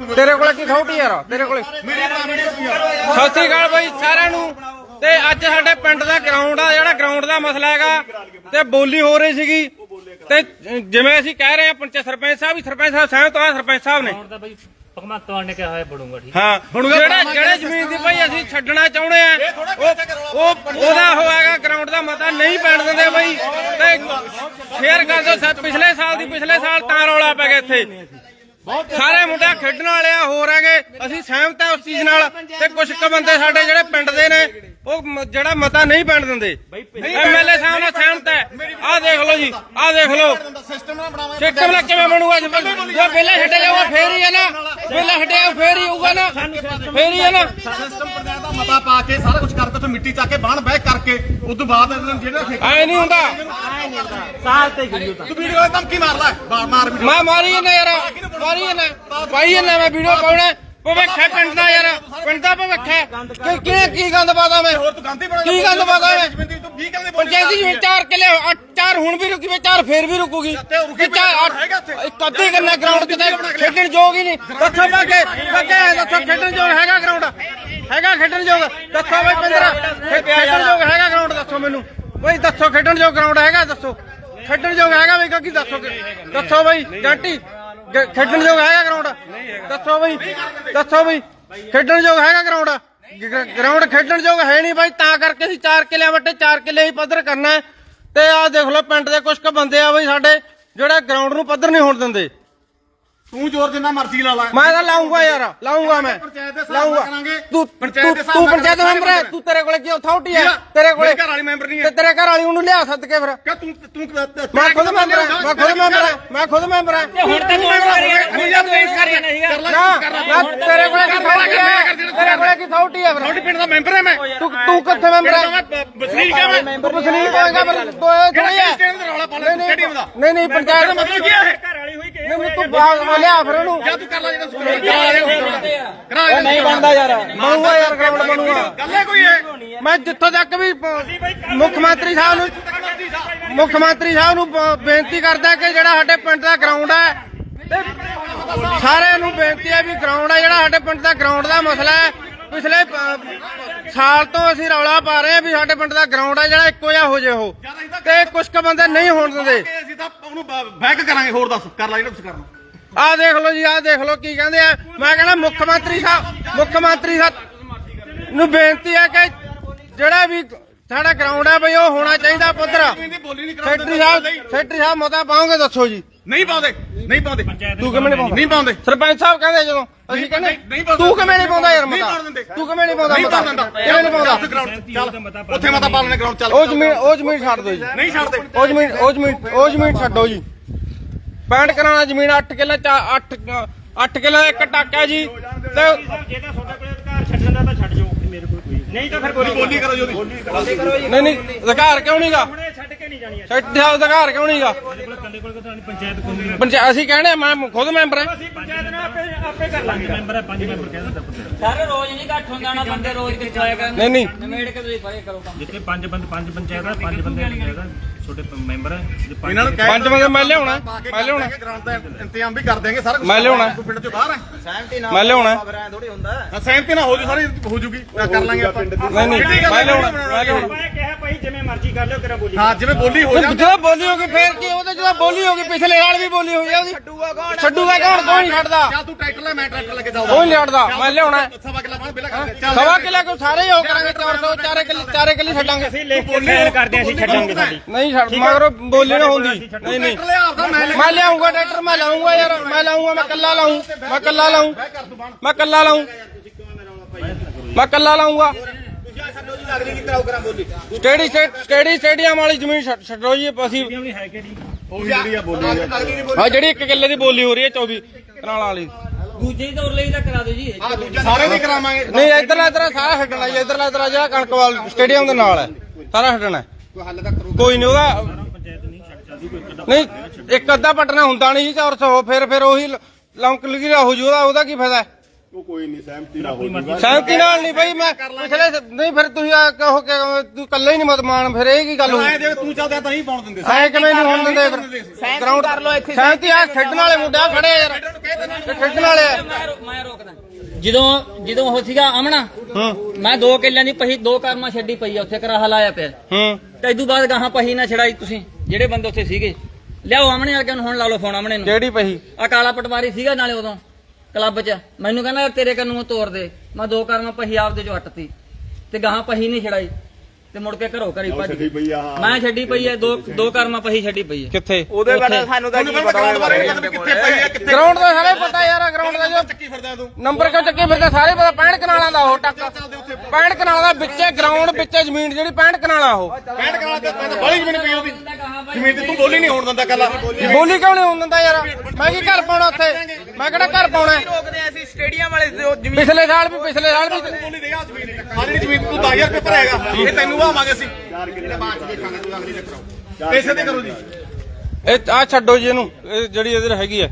ਤੇਰੇ ਕੋਲੇ ਕੀ ਥੌਟੀ ਯਾਰ? ਤੇਰੇ ਕੋਲੇ ਸਤਿ ਸ੍ਰੀ ਅਕਾਲ ਬਾਈ ਸਾਰਿਆਂ ਨੂੰ। ਤੇ ਅੱਜ ਸਾਡੇ ਪਿੰਡ ਦਾ ਗਰਾਊਂਡ ਆ ਜਿਹੜਾ ਗਰਾਊਂਡ ਦਾ ਮਸਲਾ ਹੈਗਾ। ਤੇ ਬੋਲੀ ਹੋ ਰਹੀ ਸੀਗੀ। ਤੇ ਜਿਵੇਂ ਅਸੀਂ ਕਹਿ ਰਹੇ ਆ ਪੰਚਾਇਤ ਸਰਪੰਚ ਸਾਹਿਬ ਵੀ ਸਰਪੰਚ ਸਾਹਿਬ ਸਹਿਮਤ ਆ ਸਰਪੰਚ ਸਾਹਿਬ ਨੇ। ਹੁਣ ਤਾਂ ਬਈ ਭਗਵੰਤ ਮਾਨ ਨੇ ਕਿਹਾ ਹੋਇਆ ਬੜੂੰਗਾ ਠੀਕ ਹਾਂ। ਜਿਹੜਾ ਜਿਹੜੇ ਜ਼ਮੀਨ ਦੀ ਭਾਈ ਅਸੀਂ ਛੱਡਣਾ ਚਾਹੁੰਦੇ ਆ ਉਹ ਉਹ ਉਹਦਾ ਹੋਏਗਾ ਗਰਾਊਂਡ ਦਾ ਮਤਾ ਨਹੀਂ ਪੈਣ ਦਿੰਦੇ ਬਾਈ। ਤੇ ਸ਼ੇਅਰ ਕਰ ਦਿਓ ਸਾ- ਪਿਛਲੇ ਸਾਲ ਦੀ ਪਿਛਲੇ ਸਾਲ ਤਾਂ ਰੌਲਾ ਪੈ ਗਿਆ ਇੱਥੇ। ਸਾਰੇ ਮੁੰਡੇ ਖੇਡਣ ਵਾਲੇ ਆ ਹੋਰ ਹੈਗੇ। ਅਸੀਂ ਸਹਿਮਤ ਆ ਉਸ ਚੀਜ਼ ਨਾਲ ਤੇ ਕੁਝ ਕੁ ਬੰਦੇ ਸਾਡੇ ਜਿਹੜੇ ਪਿੰਡ ਦੇ ਨੇ ਉਹ ਮ- ਜਿਹੜਾ ਮਤਾ ਨਹੀਂ ਪੈਣ ਦਿੰਦੇ। ਐਮਐਲਏ ਸਾਹਿਬ ਨਾਲ ਸਹਿਮਤ ਹੈ। ਆਹ ਦੇਖ ਲਓ ਜੀ ਆਹ ਦੇਖ ਲਓ। ਸਿਸਟਮ ਨਾ ਬਣਾਵਾਂ ਸਿਸਟਮ ਨਾਲ ਕਿਵੇਂ ਬਣੂਗਾ ਜੇ ਪਹਿਲਾਂ ਛੱਡਿਆ ਜਾਊਗਾ ਫੇਰ ਹੀ ਹੈ ਨਾ। ਪਹਿਲਾਂ ਜਾਊ ਫੇਰ ਹੀ ਹੋਊਗਾ ਨਾ। ਫੇਰ ਹੀ ਹੈ ਨਾ। ਸਿਸਟਮ ਪੰਚਾਇਤ ਦਾ ਮਤਾ ਪਾ ਕੇ ਸਾਰਾ ਕੁਝ ਕਰਕੇ ਉੱਥੇ ਮਿੱਟੀ ਚੱਕ ਕੇ ਬਾਹਣ ਬਹਿ ਕਰਕੇ ਉਸ ਤੋਂ ਬਾਅਦ ਇਹਨਾਂ ਨੂੰ ਜਿਹੜਾ ਠੇਕਾ ਐ ਨਹੀਂ ਹੁੰਦਾ। ਸਾਲ ਤੇ ਉਹ ਤਾਂ। ਤੂੰ ਵੀਡੀਓ ਧਮਕੀ ਮਾਰ ਲੈ। ਮਾਰ ਵੀਡੀਓ। ਮੈਂ ਮਾਰੀ ਜਾਂਦਾ ਯਾਰ। ਮਾਰੀ ਜਾਂਦਾ। ਪਾਈ ਜਾਂਦਾ ਮੈਂ ਵੀਡੀਓ ਪਾਉਣਾ। ਭਵਿੱਖ ਹੈ ਪਿੰਡ ਦਾ ਯਾਰ ਪਿੰਡ ਦਾ ਭਵਿੱਖ ਹੈ। ਕਿ ਕੀ ਕੀ ਗੰਦ ਪਾਦਾ ਮੈਂ? ਹੋਰ ਤੂੰ ਗਾਂਧੀ ਬਣਾ ਕੀ ਗੰਦ ਪਾਦਾ ਮੈਂ? ਤੂੰ 20 ਕਹਿੰਦੇ ਪੰਚਾਇਤੀ ਜਿਵੇਂ ਚਾਰ ਕਿਲੇ ਚਾਰ ਹੁਣ ਵੀ ਰੁਕੀ ਵੇ ਚਾਰ ਫੇਰ ਵੀ ਰੁਕੂਗੀ। ਕਿ। ਇੱਕ ਅੱਧੀ ਕਰਨਾ ਗਰਾਊਂਡ ਕਿਤੇ ਖੇਡਣ ਯੋਗ ਹੀ ਨਹੀਂ। ਦੱਸੋ ਬਾਗੇ ਬਾਗੇ ਦੱਸੋ ਖੇਡਣ ਯੋਗ ਹੈਗਾ ਗਰਾਊਂਡ ਹੈਗਾ ਖੇਡਣ ਯੋਗ? ਦੱਸੋ ਬਈ ਪਿੰਦਰਾ ਖੇਡਣ ਯੋਗ ਹੈਗਾ ਗਰਾਊਂਡ ਦੱਸੋ ਮੈਨੂੰ। ਬਈ ਦੱਸੋ ਖੇਡਣ ਯੋਗ ਗਰਾਊਂਡ ਹੈਗਾ ਦੱਸੋ। ਖੇਡਣ ਯੋਗ ਹੈਗਾ ਬਈ ਕੀ ਦੱਸੋ ਕਿ- ਦੱਸੋ ਬਈ ਜੰਟੀ। ਗ- ਖੇਡਣ ਯੋਗ ਹੈਗਾ ਗਰਾਊਂਡ ਦੱਸੋ ਬਈ ਦੱਸੋ ਬਈ, ਖੇਡਣ ਯੋਗ ਹੈਗਾ ਗਰਾਊਂਡ ਗਰਾਊਂਡ ਖੇਡਣ ਯੋਗ ਹੈ ਨਹੀਂ ਬਾਈ, ਤਾਂ ਕਰਕੇ ਅਸੀਂ 4 ਕਿੱਲਿਆਂ ਵੱਟੇ 4 ਕਿੱਲੇ ਹੀ ਪੱਧਰ ਕਰਨਾ ਹੈ। ਤੇ ਆਹ ਦੇਖ ਲਓ, ਪਿੰਡ ਦੇ ਕੁਝ ਕੁ ਬੰਦੇ ਆ ਬਈ ਸਾਡੇ, ਜਿਹੜੇ ਗਰਾਊਂਡ ਨੂੰ ਪੱਧਰ ਨਹੀਂ ਹੋਣ ਦਿੰਦੇ। ਤੂੰ ਜ਼ੋਰ ਜਿੰਨਾ ਮਰਜ਼ੀ ਲਾ ਲੈ। ਮੈਂ ਤਾਂ ਲਾਉਂਗਾ ਯਾਰ ਲਾਉਂਗਾ ਮੈਂ। ਪੰਚਾਇਤ ਦੇ ਹਿਸਾਬ ਨਾਲ ਲਾਉਂਗਾ ਕਰਾਂਗੇ। ਤੂੰ ਪੰਚਾਇਤ ਤੂੰ ਦੇ ਹਿਸਾਬ ਤੂੰ ਪੰਚਾਇਤ। ਮੈਂਬਰ ਹੈ ਤੂੰ ਤੇਰੇ ਕੋਲੇ ਕੀ ਅਥਾਰਟੀ ਹੈ? ਤੇਰੇ ਕੋਲੇ ਘਰ ਵਾਲੀ ਮੈਂਬਰ ਨਹੀਂ ਤੇ ਹੈ ਤੇਰੇ ਘਰ ਵਾਲੀ ਉਹਨੂੰ ਲਿਆ ਸੱਦ ਕੇ ਫਿਰ। ਕਿ ਤੂੰ ਤੂੰ ਮੈਂ ਖੁਦ ਮੈਂਬਰ ਹਾਂ ਮੈਂ ਖੁਦ ਮੈਂਬਰ ਹਾਂ ਮੈਂ ਖੁਦ ਮੈਂਬਰ ਹਾਂ। ਹੁਣ ਤਾਂ ਤੂੰ ਮੈਂਬਰ ਹੁਣ ਜਦ ਪੇਸ਼ ਕਰ ਰਿਹਾ ਨਾ ਨਾ ਤੇਰੇ ਕੋਲੇ ਕੀ ਅਥਾਰਟੀ ਹੈ? ਤੇਰੇ ਕੋਲੇ ਕੀ ਅਥਾਰਟੀ ਹੈ ਫਿਰ? ਤੁਹਾਡੇ ਪਿੰਡ ਦਾ ਮੈਂਬਰ ਹੈ ਮੈਂ। ਤੂੰ ਤੂੰ ਕਿੱਥੇ ਮੈਂਬਰ ਹੈ? ਬਸਨੀਕ ਹੈ ਮੈਂ। ਤੂੰ ਬਸਨੀਕ ਹੋਏਗਾ ਪਰ ਦੋਏ ਥੋੜੀ ਹੈ। ਲੈ ਨਹੀਂ ਨਹੀਂ ਨਹੀਂ ਪੰਚਾਇਤ ਦਾ ਮਤਲਬ ਕੀ ਹੈ ਨਹੀਂ ਤੂੰ ਬਾਹਰ ਲਿਆ ਫਿਰ ਉਹਨੂੰ। ਜਾਂ ਤੂੰ ਕਰ ਲੈ ਜਿਹੜਾ ਸਕੂਲ ਕਰਾ ਕਰਾ ਨਹੀਂ ਬਣਦਾ ਯਾਰ। ਬਣੂਗਾ ਯਾਰ ਗਰਾਊਂਡ ਬਣੂਗਾ। ਗੱਲ ਹੈ ਕੋਈ ਹੈ ਮੈਂ ਜਿੱਥੋਂ ਤੱਕ ਵੀ ਮੁੱਖ ਮੰਤਰੀ ਸਾਹਿਬ ਨੂੰ ਮੁੱਖ ਮੰਤਰੀ ਸਾਹਿਬ ਨੂੰ ਬੇਨਤੀ ਕਰਦਾ ਕਿ ਜਿਹੜਾ ਸਾਡੇ ਪਿੰਡ ਦਾ ਗਰਾਊਂਡ ਹੈ ਸਾਰਿਆਂ ਨੂੰ ਬੇਨਤੀ ਹੈ ਵੀ ਗਰਾਊਂਡ ਹੈ ਜਿਹੜਾ ਸਾਡੇ ਪਿੰਡ ਦਾ ਗਰਾਊਂਡ ਦਾ ਮਸਲਾ ਹੈ। ਪਿਛਲੇ ਸਾਲ ਤੋਂ ਅਸੀਂ ਰੌਲਾ ਪਾ ਰਹੇ ਹਾਂ ਵੀ ਸਾਡੇ ਪਿੰਡ ਦਾ ਗਰਾਊਂਡ ਹੈ ਜਿਹੜਾ ਇੱਕੋ ਜਿਹਾ ਹੋ ਜੇ ਉਹ। ਤੇ ਕੁਝ ਕੁ ਬੰਦੇ ਨਹੀਂ ਹੋਣ ਦਿੰਦੇ। ਅਸੀਂ ਤਾਂ ਉਹਨੂੰ ਬੈਕ ਕਰਾਂਗੇ ਹੋਰ ਦੱਸ ਕਰ ਲੈ ਜਿਹੜਾ ਤੁਸੀਂ ਕਰਨਾ। ਆਹ ਦੇਖ ਲਓ ਜੀ ਆਹ ਦੇਖ ਲਓ ਕੀ ਕਹਿੰਦੇ ਆ। ਮੈਂ ਕਹਿੰਦਾ ਮੁੱਖ ਮੰਤਰੀ ਸਾਹਿਬ ਮੁੱਖ ਮੰਤਰੀ ਸਾਹਿਬ ਨੂੰ ਬੇਨਤੀ ਹੈ ਕਿ ਜਿਹੜਾ ਵੀ ਸਾਡਾ ਗਰਾਊਂਡ ਹੈ ਬਈ ਉਹ ਹੋਣਾ ਚਾਹੀਦਾ ਪੱਧਰ ਇਹਦੀ ਬੋਲੀ ਨਹੀਂ ਸੈਕਟਰੀ ਸਾਹਿਬ ਸੈਕਟਰੀ ਸਾਹਿਬ ਮਤਾ ਪਾਉਂਗੇ ਦੱਸੋ ਜੀ। ਨਹੀਂ ਪਾਉਂਦੇ ਨਹੀਂ ਪਾਉਂਦੇ। ਤੂੰ ਕਿਵੇਂ ਨਹੀਂ ਪਾਉਂਦਾ? ਨਹੀਂ ਪਾਉਂਦੇ? ਸਰਪੰਚ ਸਾਹਿਬ ਕਹਿੰਦੇ ਜਦੋਂ ਅਸੀਂ ਕਹਿੰਦੇ। ਤੂੰ ਕਿਵੇਂ ਨਹੀਂ ਪਾਉਂਦਾ ਯਾਰ ਮਤਾ। ਤੂੰ ਕਿਵੇਂ ਨਹੀਂ ਪਾਉਂਦਾ ਨਹੀਂ ਮਤਾ? ਪਾਉਂਦਾ ਕਿਵੇਂ ਨਹੀਂ ਪਾਉਂਦਾ? ਚੱਲ ਉੱਥੇ ਮਤਾ ਪਾ ਲੈਣੇ ਗਰਾਊਂਡ ਚੱਲ ਉਹ ਜ਼ਮੀਨ ਉਹ ਜ਼ਮੀਨ ਛੱਡ ਦਿਓ ਜੀ। ਨਹੀਂ ਛੱਡਦੇ। ਉਹ ਜ਼ਮੀਨ ਉਹ ਜ਼ਮੀਨ ਉਹ ਜ਼ਮੀਨ ਛੱਡੋ ਜੀ। ਪੈਂਟ ਕਰਾਣਾ ਜ਼ਮੀਨ 8 ਕਿੱਲੇ 8 8 ਕਿੱਲੇ ਇੱਕ ਟਾਕਾ ਜੀ। ਤੇ ਜੇ ਤਾਂ ਤੁਹਾਡੇ ਕੋਲ ਅਧਿਕਾਰ ਛੱਡਣ ਦਾ ਤਾਂ ਛੱਡ ਜਾਓ। ਮੇਰੇ ਕੋਲ ਕੋਈ ਨਹੀਂ ਤਾਂ ਫਿਰ ਕੋਈ ਬੋਲੀ ਕਰੋ ਜੀ ਉਹਦੀ। ਨਹੀਂ ਨਹੀਂ ਅਧਿਕਾਰ ਕਿਉਂ ਨਹੀਂਗਾ ਹੁਣੇ ਛੱਡ ਕੇ ਨਹੀਂ ਜਾਣੀ ਸੈਕਟਰੀ ਸਾਹਿਬ ਦਾ ਅਧਿਕਾਰ ਕਿਉਂ ਨਹੀਂਗਾ? ਸਾਡੇ ਕੋਲ ਕੱਲੇ ਕੋਲ ਤਾਂ ਪੰਚਾਇਤ ਕੋਈ ਨਹੀਂ ਪੰਚਾਇਤ ਅਸੀਂ ਕਹਿੰਦੇ ਆ, ਮੈਂ ਖੁਦ ਮੈਂਬਰ ਹਾਂ ਅਸੀਂ ਪੰਚਾਇਤ ਨਾਲ ਆਪੇ ਆਪੇ ਕਰ ਲਾਂਗੇ। ਮੈਂਬਰ ਹੈ ਪੰਜ ਮੈਂਬਰ ਕਹਿ ਦਿੰਦਾ ਸਰ ਰੋਜ਼ ਨਹੀਂ ਘੱਟ ਹੁੰਦਾ ਨਾ ਬੰਦੇ ਰੋਜ਼ ਕਿੱਥੇ ਆਇਆ ਕਰਨ। ਨਹੀਂ ਨਹੀਂ। ਨਿਮੇੜ ਕੇ ਤੁਸੀਂ ਪਰੇ ਕਰੋ ਕੰਮ। ਜਿੱਥੇ ਪੰਜ ਬੰਦ ਪੰਜ ਪੰਚਾਇਤ ਹੈ ਪੰਜ ਬੰਦੇ ਪੰਚਾਇਤ ਹੈ ਛੋਟੇ ਮੈਂਬਰ ਹੈ ਜੇ ਪੰਜ ਇਹਨਾਂ ਨੂੰ ਪੰਜ ਬੰਦੇ ਮੈਂ ਲਿਆਉਣਾ ਮੈਂ ਲਿਆਉਣਾ। ਗਰਾਊਂਡ ਦਾ ਇੰਤਜ਼ਾਮ ਵੀ ਕਰ ਦੇਂਗੇ ਸਾਰਾ ਮੈਂ ਲਿਆਉਣਾ। ਪਿੰਡ ਚੋਂ ਬਾਹਰ ਹੈ ਮੈਂ ਲਿਆਉਣਾ। ਹਾਂ, ਸਹਿਮਤੀ ਨਾਲ ਹੋ ਜੂ ਸਾਰੀ ਹੋ ਜੂਗੀ। ਕਰ ਲਾਂਗੇ ਆਪਾਂ। ਨਹੀਂ ਨਹੀਂ ਮੈਂ ਲਿਆਉਣਾ ਮੈਂ ਲਿਆਉਣਾ। ਭਾਈ ਜਿਵੇਂ ਮਰਜ਼ੀ ਕਰ ਲਿਓ ਕਿਰਾ ਬੋਲੀ ਹਾਂ ਜਿਵੇਂ ਬੋਲੀ ਹੋ ਜਾਂਦੀ ਜਦੋਂ ਬੋਲੀ ਹੋਗੀ ਫੇਰ ਕੀ ਉਹਦੇ ਜਦੋਂ ਬੋਲੀ ਹੋਗੀ ਪਿਛਲੇ ਸਾਲ ਵੀ ਬੋਲੀ ਹੋਈ ਆ ਉਹਦੀ। ਛੱਡੂਗਾ ਕੌਣ? ਛੱਡੂਗਾ ਕੌਣ? ਕੋਈ ਨਹੀਂ ਛੱਡਦਾ? ਜਾਂ ਤੂੰ ਟਰੈਕਟਰ ਲੈ ਮੈਂ ਟਰੈਕਟਰ ਲੈ ਕੇ ਜਾਊਂਗਾ। ਕੋਈ ਨਹੀਂ ਛੱਡਦਾ। ਮੈਂ ਲਿਆਉਣਾ। ਸਵਾ ਕਿਲਾ ਬਾਹਰ ਬਿਲਾ ਕਰ ਚੱਲ। ਸਵਾ ਕਿਲਾ ਕੋ ਸਾਰੇ ਹੀ ਹੋ ਕਰਾਂਗੇ 400 ਚਾਰੇ ਕਿੱਲੇ ਚਾਰੇ ਕਿੱਲੇ ਛੱਡਾਂਗੇ। ਅਸੀਂ ਲਿਖ ਕੇ ਸਾਈਨ ਕਰਦੇ ਅਸੀਂ ਛੱਡਾਂਗੇ ਸਾਡੀ। ਨਹੀਂ ਛੱਡ ਮਗਰੋਂ ਬੋਲੀ ਨਾ ਹੁੰਦੀ। ਨਹੀਂ ਨਹੀਂ। ਟਰੈਕਟਰ ਲੈ ਆਪਦਾ ਮੈਂ ਲੈ ਮੈਂ ਲਿਆਉਂਗਾ ਟਰੈਕਟਰ ਮੈਂ ਲਾਉਂਗਾ ਯਾਰ ਮੈਂ ਲਾਉਂਗਾ ਮੈਂ ਕੱਲਾ ਲਾਉਂ ਮੈਂ ਕੱਲਾ ਲਾਉਂ ਮੈਂ ਕੱਲਾ ਲਾਉਂ ਮੈਂ ਕੱਲਾ ਲਾਉਂਗਾ ਸਟੇਡੀ ਸਟੇਡੀ ਸਟੇਡੀਅਮ ਵਾਲੀ ਜ਼ਮੀਨ ਛੱਡ- ਜੀ ਅਸੀਂ ਉਹ ਜਿਹੜੀ ਆ ਬੋਲੀ ਆ। ਹਾਂ ਜਿਹੜੀ ਇੱਕ ਕਿੱਲੇ ਦੀ ਬੋਲੀ ਹੋ ਰਹੀ ਹੈ 24 ਕਨਾਲਾਂ ਵਾਲੀ। ਦੂਜੇ ਦੌਰ ਲਈ ਤਾਂ ਕਰਾ ਦਿਓ ਜੀ। ਸਾਰੇ ਨਹੀਂ ਕਰਾਵਾਂਗੇ। ਨਹੀਂ ਇਧਰਲਾ ਇਧਰ ਸਾਰਾ ਛੱਡਣਾ ਜੀ ਇਧਰਲਾ ਇਧਰ ਜਿਹੜਾ ਕਣਕਵਾਲ ਸਟੇਡੀਅਮ ਦੇ ਨਾਲ ਹੈ। ਸਾਰਾ ਛੱਡਣਾ ਹੈ। ਕੋਈ ਨਹੀਂ ਉਹਦਾ ਨਹੀਂ ਕੋਈ ਇੱਕ ਨਹੀਂ ਇੱਕ ਅੱਧਾ ਪਟਨਾ ਹੁੰਦਾ ਨਹੀਂ ਜੀ 400 ਫਿਰ ਫਿਰ ਉਹੀ ਲੌਂਕ ਲਗੀ ਹੋ ਜੂ ਉਹਦਾ ਉਹਦਾ ਕੀ ਫਾਇਦਾ ਸਹਿਮਤੀ ਨਾਲ ਨਹੀਂ ਬਈ ਮੈਂ ਪਿਛਲੇ ਨਹੀਂ ਫਿਰ ਤੁਸੀਂ ਆ ਕਹੋ ਕਿ ਤੂੰ ਕੱਲੇ ਹੀ ਨਹੀਂ ਮਤ ਮਾਨ ਫਿਰ ਇਹ ਕੀ ਗੱਲ ਐ ਹੋਈ? ਜੇ ਤੂੰ ਚੱਲਦਾ ਤਾਂ ਹੀ ਪਾਉਣ ਦਿੰਦੇ ਐ ਕਿਵੇਂ ਨਹੀਂ ਹੋਣ ਦਿੰਦੇ ਫਿਰ? ਗਰਾਊਂਡ ਕਰ ਲੋ ਇੱਥੇ ਸਹਿਮਤੀ ਆ ਖੇਡਣ ਵਾਲੇ ਮੁੰਡੇ ਆ ਖੜੇ ਆ ਯਾਰ। ਇਹ ਖੇਡਣ ਵਾਲੇ ਆ। ਮੈਂ ਮੈਂ ਜਦੋਂ ਜਦੋਂ ਉਹ ਸੀਗਾ ਆਮਣਾ ਹੂੰ। ਮੈਂ ਦੋ ਕਿੱਲਿਆਂ ਦੀ ਪਹੀ ਦੋ ਕਰਮਾਂ ਛੱਡੀ ਪਈ ਆ ਉੱਥੇ ਕਰਾਹਾ ਲਾਇਆ ਪਿਆ। ਹੂੰ। ਤੇ ਇਦੋਂ ਬਾਅਦ ਗਾਹਾਂ ਪਹੀ ਨਾ ਛੜਾਈ ਤੁਸੀਂ ਜਿਹੜੇ ਬੰਦੇ ਉੱਥੇ ਸੀਗੇ। ਲਿਆਓ ਆਮਣੇ ਵਰਗੇ ਨੂੰ ਹੁਣ ਲਾ ਲਓ ਫੋਨ ਆਮਣੇ ਨੂੰ। ਕਿਹੜੀ ਪਹੀ? ਆ ਕਾਲਾ ਪਟਵਾਰੀ ਸੀਗਾ ਨਾਲੇ ਉਦੋਂ। ਕਲੱਬ 'ਚ। ਮੈਨੂੰ ਕਹਿੰਦਾ ਯਾਰ ਤੇਰੇ ਕੰਨੂ ਤੋੜ ਦੇ। ਮੈਂ ਦੋ ਕਰਮਾਂ ਪਹੀ ਆਪਦੇ ਜੋ ਹੱਟਤੀ। ਤੇ ਗਾਹਾਂ ਪਹੀ ਨਹੀਂ ਛੜਾਈ। ਤੇ ਮੁੜ ਕੇ ਘਰੋਂ ਘਰੀ ਭੱਜ ਗਈ। ਮੈਂ ਛੱਡੀ ਪਈ ਐ ਦੋ ਦੋ ਕਰਮਾਂ ਪਹੀ ਛੱਡੀ ਪਈ ਐ ਕਿੱਥੇ? ਉਹਦੇ ਬਾਰੇ ਸਾਨੂੰ ਤਾਂ ਕੀ ਪਤਾ ਪਤਾ ਗਰਾਊਂਡ ਬਾਰੇ ਨਹੀਂ ਪਤਾ ਵੀ ਕਿੱਥੇ ਪਈ ਹੈ ਕਿੱਥੇ ਗਰਾਊਂਡ ਦਾ ਸਾਰੇ ਪਤਾ ਯਾਰ ਗਰਾਊਂਡ ਦਾ ਜੋ। ਚੱਕੀ ਫਿਰਦਾ ਤੂੰ? ਨੰਬਰ ਕਿਉਂ ਚੱਕੇ ਫਿਰਦਾ? ਸਾਰੇ ਪਤਾ 65 ਕਨਾਲਾਂ ਦਾ ਉਹ ਟੱਕ। 65 ਕਨਾਲਾਂ ਦਾ ਵਿੱਚੇ ਗਰਾਊਂਡ ਵਿੱਚੇ ਜ਼ਮੀਨ ਜਿਹੜੀ 65 ਕਨਾਲਾਂ ਉਹ। 65 ਕਰਾ ਤੇ ਮੈਂ ਤਾਂ ਬੜੀ ਜ਼ਮੀਨ ਪਈ ਉਹਦੀ। ਜ਼ਮੀਨ ਤੇ ਤੂੰ ਬੋਲੀ ਨਹੀਂ ਹੋਣ ਦਿੰਦਾ ਕੱਲਾ। ਬੋਲੀ ਕਿਉਂ ਨਹੀਂ ਹੋਣ ਦਿੰਦਾ ਯਾਰ? ਮੈਂ ਕੀ ਘਰ ਪਾਉਣਾ ਉੱਥੇ? ਮੈਂ ਕਿਹੜਾ ਘਰ ਪਾਉਣਾ? ਰੋਕਦੇ ਆ ਅਸੀਂ ਸਟੇਡੀਅਮ ਵਾਲੇ ਜ਼ਮੀਨ ਪਿਛਲੇ ਸਾਲ ਵੀ ਪਿਛਲੇ ਸਾਲ ਵੀ ਬੋਲੀ ਦੇ ਆ ਜ਼ਮੀਨ। ਸਾਰੀ ਜ਼ਮੀਨ ਤੂੰ 10000 ਰੁਪਏ ਭਰੇਗਾ ਇਹ ਤੈਨੂੰ ਵਾਵਾਂਗੇ ਅਸੀਂ। ਪੈਸੇ ਤੇ ਕਰੋ ਜੀ। ਇਹ ਆ ਛੱਡੋ ਜੀ ਇਹਨੂੰ ਇਹ ਜਿਹੜੀ ਇਹਦੇ ਹੈਗੀ ਹੈ।